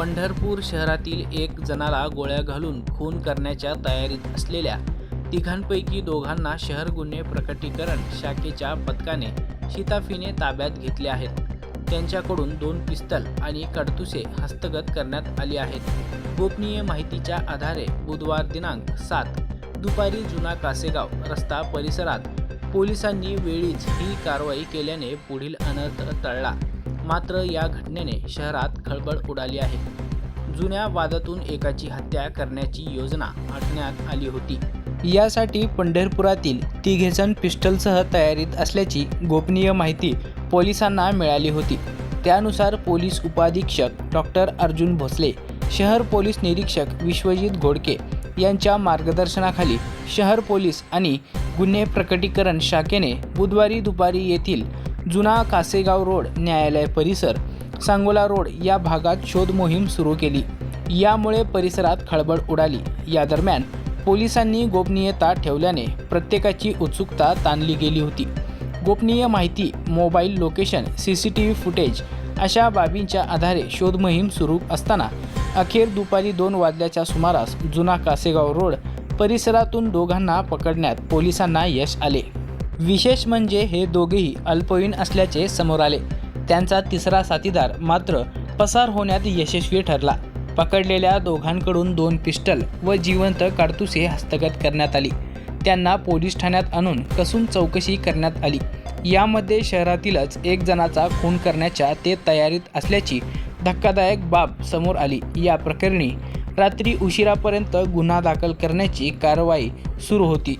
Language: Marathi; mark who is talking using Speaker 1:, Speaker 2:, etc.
Speaker 1: पंढरपूर शहरातील एक जणाला गोळ्या घालून खून करण्याच्या तयारीत असलेल्या तिघांपैकी दोघांना शहर गुन्हे प्रकटीकरण शाखेच्या पथकाने शिताफीने ताब्यात घेतले आहेत. त्यांच्याकडून दोन पिस्तल आणि कडतुसे हस्तगत करण्यात आली आहेत. गोपनीय माहितीच्या आधारे बुधवार दिनांक सात दुपारी जुना कासेगाव रस्ता परिसरात पोलिसांनी वेळीच ही कारवाई केल्याने पुढील अनर्थ टळला. मात्र या घटनेने शहरात खळबळ उडाली आहे. जुन्या वादातून एकाची हत्या करण्याची योजना आखण्यात आली होती. यासाठी पंढरपुरातील तिघेजण पिस्टलसह तयारीत असल्याची गोपनीय माहिती पोलिसांना मिळाली होती. त्यानुसार पोलीस उपाधीक्षक डॉक्टर अर्जुन भोसले शहर पोलीस निरीक्षक विश्वजित घोडके यांच्या मार्गदर्शनाखाली शहर पोलीस आणि गुन्हे प्रकटीकरण शाखेने बुधवारी दुपारी येथील जुना कासेगाव रोड न्यायालय परिसर सांगोला रोड या भागात शोध मोहीम सुरू केली. यामुळे परिसरात खळबळ उडाली. या दरम्यान पोलिसांनी गोपनीयता ठेवल्याने प्रत्येकाची उत्सुकता ताणली गेली होती. गोपनीय माहिती mobile location C C T V footage अशा बाबींच्या आधारे शोध मोहीम सुरू असताना अखेर दुपारी दोन वाजल्याच्या सुमारास जुना कासेगाव रोड परिसरातून दोघांना पकडण्यात पोलिसांना यश आले. विशेष म्हणजे हे दोघेही अल्पवयीन असल्याचे समोर आले. त्यांचा तिसरा साथीदार मात्र पसार होण्यात यशस्वी ठरला. पकडलेल्या दोघांकडून दोन पिस्टल व जिवंत काडतुसे हस्तगत करण्यात आली. त्यांना पोलीस ठाण्यात आणून कसून चौकशी करण्यात आली. यामध्ये शहरातीलच एक जणाचा खून करण्याच्या ते तयारीत असल्याची धक्कादायक बाब समोर आली. या प्रकरणी रात्री उशिरापर्यंत गुन्हा दाखल करण्याची कारवाई सुरू होती.